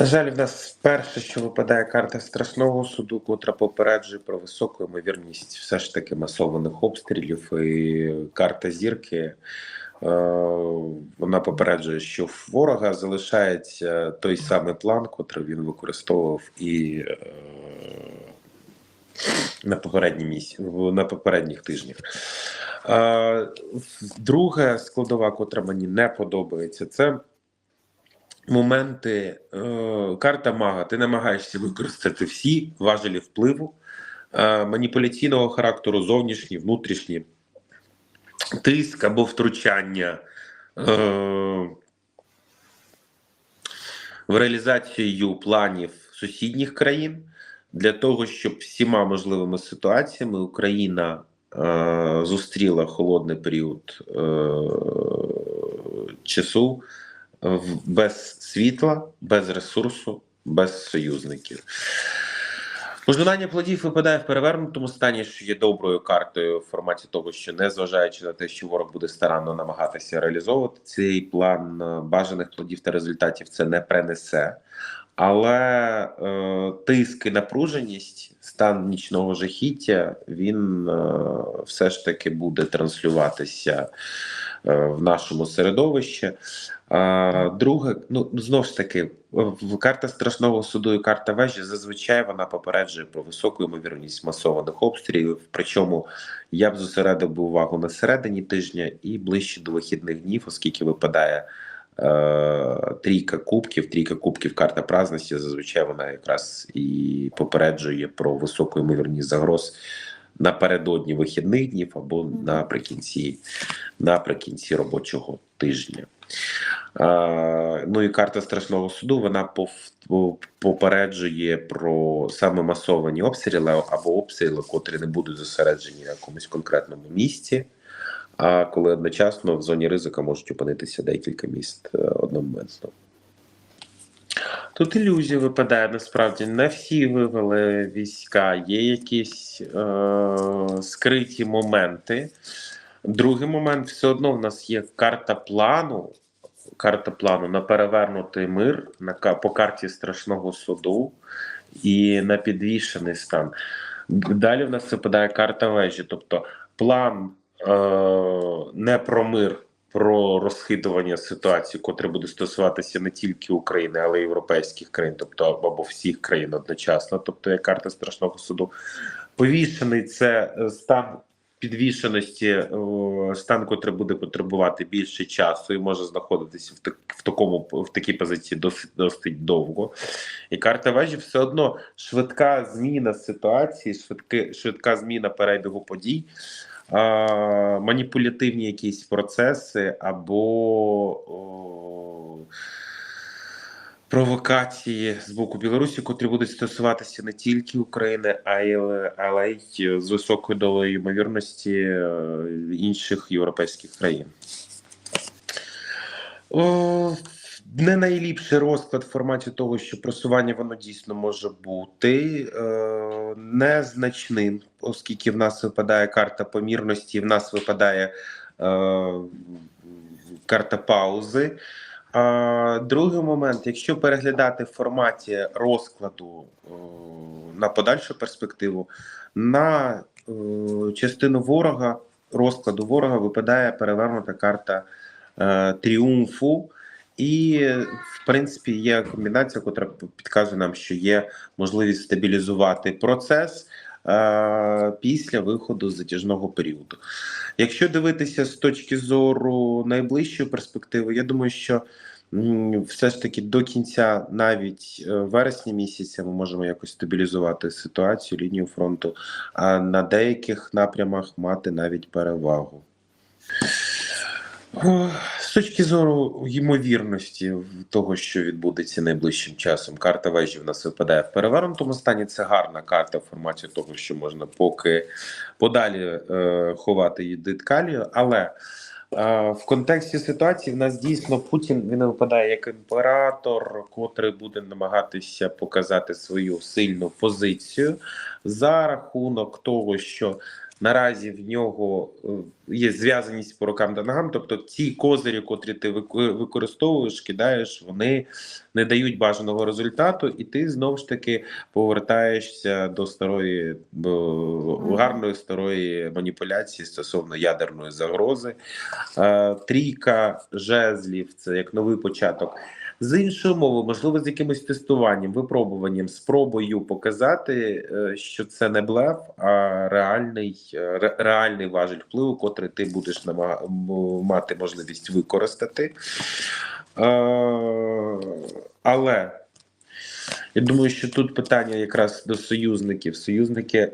На жаль, в нас перше, що випадає карта страшного суду, котра попереджує про високу ймовірність все ж таки масованих обстрілів. І карта зірки е, вона попереджує, що в ворога залишається той самий план, котрий він використовував і е, на попередній місці, на попередніх тижнях. Е, Друга складова, котра мені не подобається, це моменти е, карта мага. Ти намагаєшся використати всі важелі впливу е, маніпуляційного характеру, зовнішні, внутрішні, тиск або втручання. Е, в реалізацію планів сусідніх країн для того, щоб всіма можливими ситуаціями Україна зустріла холодний період е, часу без світла, без ресурсу, без союзників. Пожинання плодів випадає в перевернутому стані, що є доброю картою в форматі того, що незважаючи на те, що ворог буде старанно намагатися реалізовувати цей план е, бажаних плодів та результатів, це не принесе. Але е, тиск і напруженість, стан нічного жахіття, він е, все ж таки буде транслюватися в нашому середовищі. Друге, ну знову ж таки, карта страшного суду і карта вежі зазвичай вона попереджує про високу ймовірність масованих обстрілів. Причому я б зосередив увагу на середині тижня і ближче до вихідних днів, оскільки випадає е, трійка кубків. Трійка кубків, карта праздності. Зазвичай вона якраз і попереджує про високу ймовірність загроз напередодні вихідних днів або наприкінці, наприкінці робочого тижня. Е, ну і карта страшного суду вона попереджує про саме масовані обстріли або обстріли, котрі не будуть зосереджені на якомусь конкретному місці. А коли одночасно в зоні ризика можуть опинитися декілька міст е, одномоментно. Тут ілюзія випадає насправді. Не всі вивели війська, є якісь е- скриті моменти. Другий момент все одно в нас є карта плану. Карта плану на перевернутий мир на по карті страшного суду і на підвішений стан. Далі в нас випадає карта вежі, тобто план е- не про мир, про розхитування ситуації, котре буде стосуватися не тільки України, але й європейських країн, тобто або всіх країн одночасно. Тобто, як карта страшного суду. Повішений це е, стан підвішеності, е, стан, котрий буде потребувати більше часу і може знаходитися в так в такому в такій позиції досить досить довго. І карта вежі все одно швидка зміна ситуації, швидки, швидка зміна перебігу подій. Маніпулятивні якісь процеси або о, провокації з боку Білорусі, котрі будуть стосуватися не тільки України, а й але й з високою долею ймовірності е, інших європейських країн. О, не найліпший розклад в форматі того, що просування воно дійсно може бути е, незначним, оскільки в нас випадає карта помірності, в нас випадає е, карта паузи. А, другий момент, якщо переглядати в форматі розкладу е, на подальшу перспективу, на е, частину ворога, розкладу ворога випадає перевернута карта е, тріумфу. І, в принципі, є комбінація, яка підказує нам, що є можливість стабілізувати процес е, після виходу з затяжного періоду. Якщо дивитися з точки зору найближчої перспективи, я думаю, що все ж таки до кінця навіть е, вересня місяця ми можемо якось стабілізувати ситуацію, лінію фронту, а на деяких напрямах мати навіть перевагу. О, З точки зору ймовірності того, що відбудеться найближчим часом, карта вежі в нас випадає в перевернутому стані. Це гарна карта в форматі того, що можна поки подалі е, ховати її диткалію. Але е, в контексті ситуації в нас дійсно Путін він випадає як імператор, котрий буде намагатися показати свою сильну позицію за рахунок того, що наразі в нього е, є зв'язаність по рукам та ногам. Тобто ці козирі, котрі ти використовуєш, кидаєш, вони не дають бажаного результату, і ти знову ж таки повертаєшся до старої до гарної старої маніпуляції стосовно ядерної загрози. Е, Трійка жезлів це як новий початок. З іншої мови, можливо, з якимось тестуванням, випробуванням, спробою показати, е, що це не блеф, а реальний, е, ре- реальний важіль впливу, котрий ти будеш м- мати можливість використати. Е, Але я думаю, що тут питання якраз до союзників. Союзники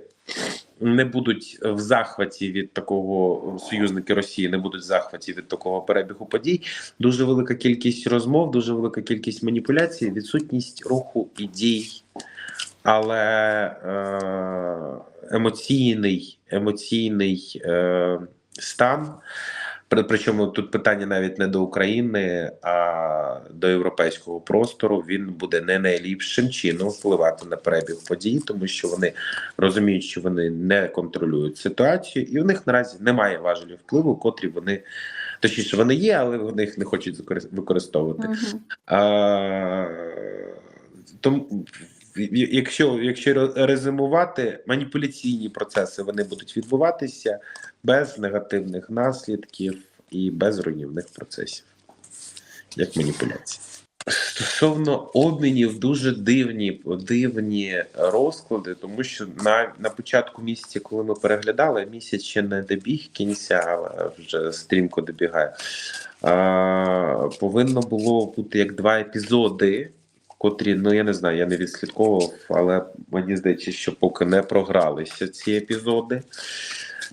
не будуть в захваті від такого союзники Росії, не будуть в захваті від такого перебігу подій. Дуже велика кількість розмов, дуже велика кількість маніпуляцій, відсутність руху і дій, але е, емоційний, емоційний е, стан. При- Причому тут питання навіть не до України, а до європейського простору. Він буде не найліпшим чином впливати на перебіг подій, тому що вони розуміють, що вони не контролюють ситуацію, і у них наразі немає важелів впливу, котрі вони точніше вони є, але вони їх не хочуть використ- використовувати. Мгм. А, тому, якщо, якщо ре- резюмувати, маніпуляційні процеси вони будуть відбуватися без негативних наслідків і без руйнівних процесів, як маніпуляції. Стосовно обмінів, дуже дивні дивні розклади, тому що на, на початку місяця, коли ми переглядали, місяць ще не добіг кінця, але вже стрімко добігає. А, повинно було бути як два епізоди, котрі, ну я не знаю, я не відслідковував, але мені здається, що поки не програлися ці епізоди.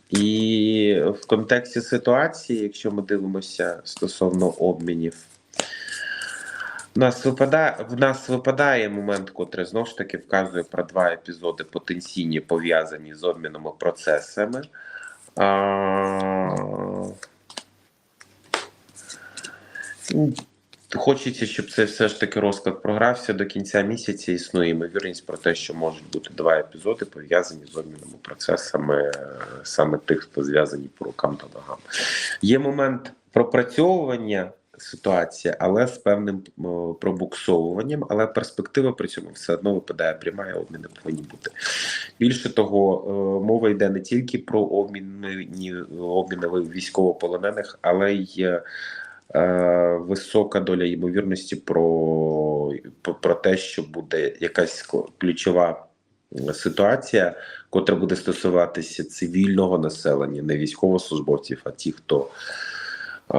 І в контексті ситуації, якщо ми дивимося стосовно обмінів, в нас випадає в нас випадає момент, котрий знову ж таки вказує про два епізоди потенційні пов'язані з обмінними процесами. А... Хочеться, щоб це все ж таки розклад програвся до кінця місяця. Існує ймовірність про те, що можуть бути два епізоди пов'язані з обмінними процесами е, саме тих, хто зв'язані по рукам та ногам. Є момент пропрацьовування ситуації, але з певним пробуксовуванням, але перспектива при цьому все одно випадає пряма, і обміни повинні бути. Більше того, е, мова йде не тільки про обміни обміни військовополонених, але й е, висока доля ймовірності про, про, те, що буде якась ключова ситуація, котра буде стосуватися цивільного населення, не військовослужбовців, а ті, хто е,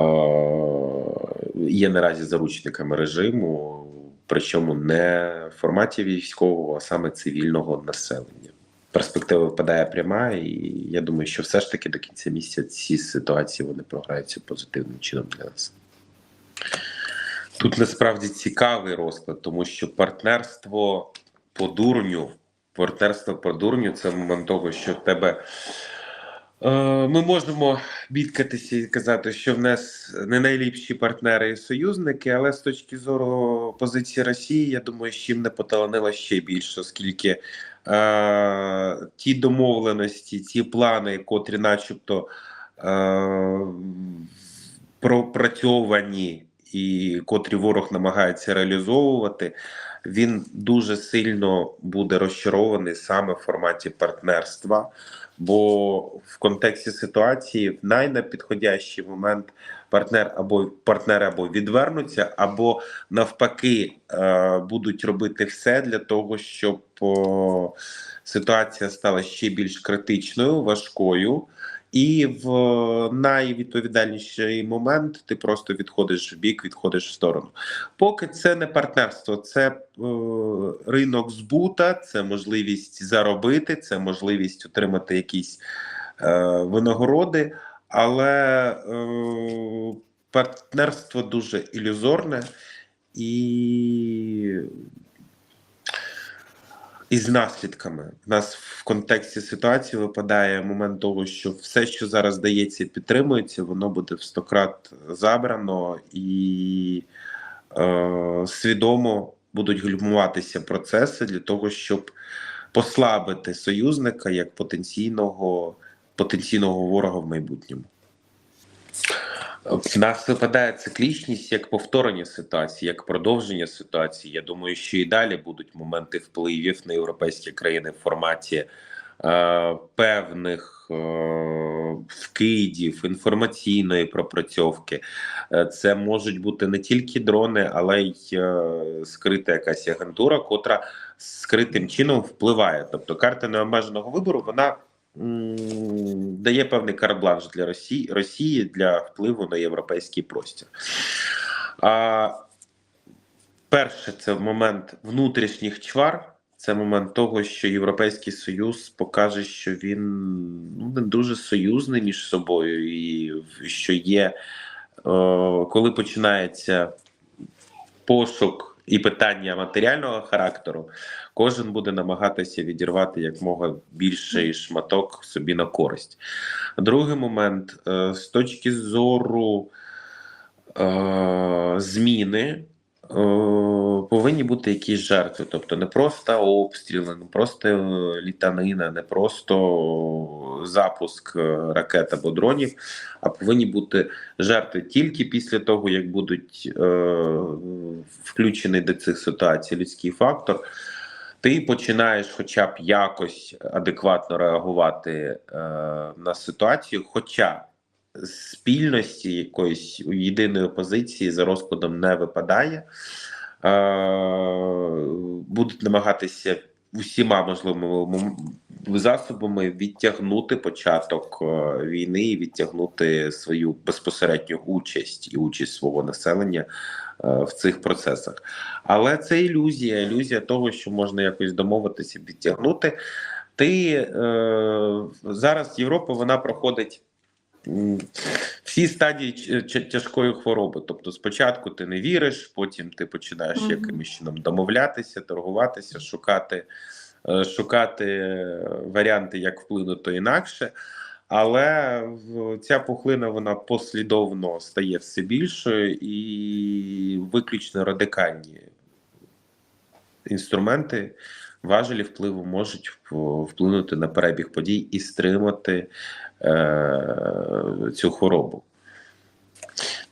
є наразі заручниками режиму, причому не в форматі військового, а саме цивільного населення. Перспектива випадає пряма, і я думаю, що все ж таки до кінця місяця ці ситуації вони програються позитивним чином для нас. Тут насправді цікавий розклад, тому що партнерство по дурню, партнерство по дурню це момент того, що в тебе. Е, Ми можемо бідкатися і казати, що в нас не найліпші партнери і союзники, але з точки зору позиції Росії, я думаю, що їм не поталанило ще більше, оскільки е, ті домовленості, ті плани, котрі, начебто, е, пропрацьовані і котрі ворог намагається реалізовувати, він дуже сильно буде розчарований саме в форматі партнерства. Бо в контексті ситуації в найнепідходящий момент партнер або партнери або відвернуться, або навпаки е, будуть робити все для того, щоб ситуація стала ще більш критичною, важкою. І в найвідповідальніший момент ти просто відходиш в бік, відходиш в сторону. Поки це не партнерство, це е, ринок збута, це можливість заробити, це можливість отримати якісь е, винагороди, але е, партнерство дуже ілюзорне і. І з наслідками У нас в контексті ситуації випадає момент того, що все, що зараз дається, підтримується, воно буде в сто крат забрано і е, свідомо будуть гальмуватися процеси для того, щоб послабити союзника як потенційного потенційного ворога в майбутньому. В нас випадає циклічність як повторення ситуації, як продовження ситуації. Я думаю, що і далі будуть моменти впливів на європейські країни в форматі е, певних е, вкидів, інформаційної пропрацьовки. Е, Це можуть бути не тільки дрони, але й е, скрита якась агентура, котра скритим чином впливає. Тобто карта необмеженого вибору вона дає певний карт-бланш для Росії, Росії для впливу на європейський простір. А перше, це момент внутрішніх чвар. Це момент того, що Європейський Союз покаже, що він ну, не дуже союзний між собою, і що є, е, коли починається пошук і питання матеріального характеру, кожен буде намагатися відірвати якмога більший шматок собі на користь. Другий момент е, з точки зору е, зміни. Е, Повинні бути якісь жертви, тобто не просто обстріли, не просто е, літанина, не просто запуск е, ракет або дронів, а повинні бути жертви тільки після того, як будуть е, включений до цих ситуацій людський фактор. Ти починаєш, хоча б якось адекватно реагувати е, на ситуацію, хоча спільності якоїсь єдиної позиції за розкладом не випадає. Е, будуть намагатися усіма можливими засобами відтягнути початок е, війни і відтягнути свою безпосередню участь і участь свого населення е, в цих процесах. Але це ілюзія, ілюзія того, що можна якось домовитися, відтягнути. Ти е, зараз Європа вона проходить. Всі стадії тяжкої хвороби. Тобто, спочатку ти не віриш, потім ти починаєш Мгм. якимось чином домовлятися, торгуватися, шукати, е, шукати е, варіанти, як вплинути інакше. Але ця пухлина вона послідовно стає все більшою і виключно радикальні інструменти важелі впливу можуть вплинути на перебіг подій і стримати цю хворобу.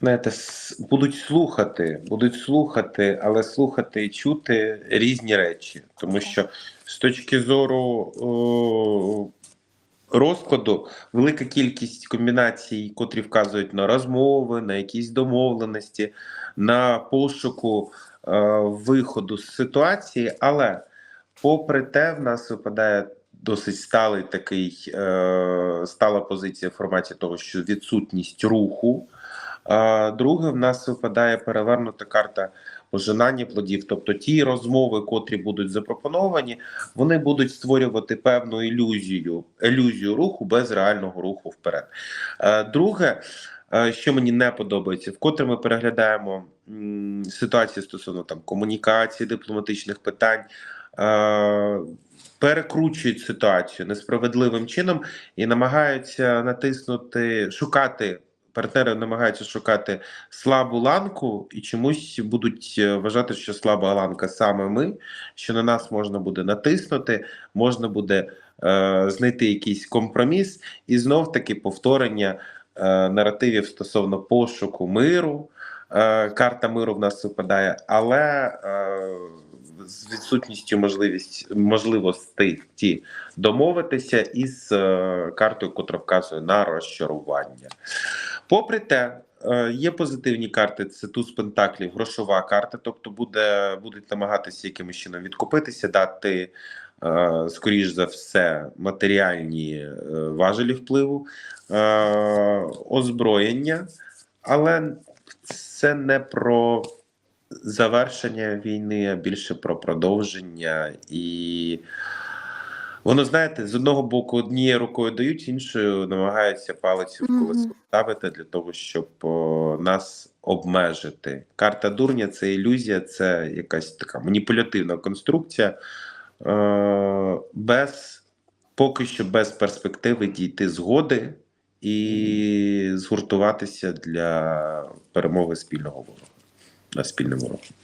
Знаєте, будуть слухати, будуть слухати, але слухати і чути різні речі, тому що з точки зору розкладу велика кількість комбінацій, котрі вказують на розмови, на якісь домовленості, на пошуку е, виходу з ситуації, але попри те, в нас випадає досить сталий такий е, стала позиція в форматі того, що відсутність руху. Друге, в нас випадає перевернута карта пожинання плодів. Тобто ті розмови, котрі будуть запропоновані, вони будуть створювати певну ілюзію, ілюзію руху без реального руху вперед. Е, Друге, е, що мені не подобається, вкотре ми переглядаємо ситуацію стосовно там комунікації, дипломатичних питань. Перекручують ситуацію несправедливим чином і намагаються натиснути, шукати партнери намагаються шукати слабу ланку і чомусь будуть е, вважати, що слаба ланка саме ми, що на нас можна буде натиснути, можна буде е, знайти якийсь компроміс, і знов таки повторення е, наративів стосовно пошуку миру. Е, карта миру в нас випадає, але е, з відсутністю можливість можливості ті домовитися із е, картою, котра вказує на розчарування. Попри те, е, є позитивні карти. Це туз пентаклів, грошова карта. Тобто, буде будуть намагатися якимось чином відкупитися, дати. е, Скоріш за все, матеріальні важелі впливу, озброєння, але це не про завершення війни, а більше про продовження. І воно, знаєте, з одного боку однією рукою дають, іншою намагаються палицю в колесо ставити для того, щоб о, нас обмежити. Карта дурня це ілюзія, це якась така маніпулятивна конструкція. Е, без поки що без перспективи дійти згоди і згуртуватися для перемоги спільного ворога la spin le volant.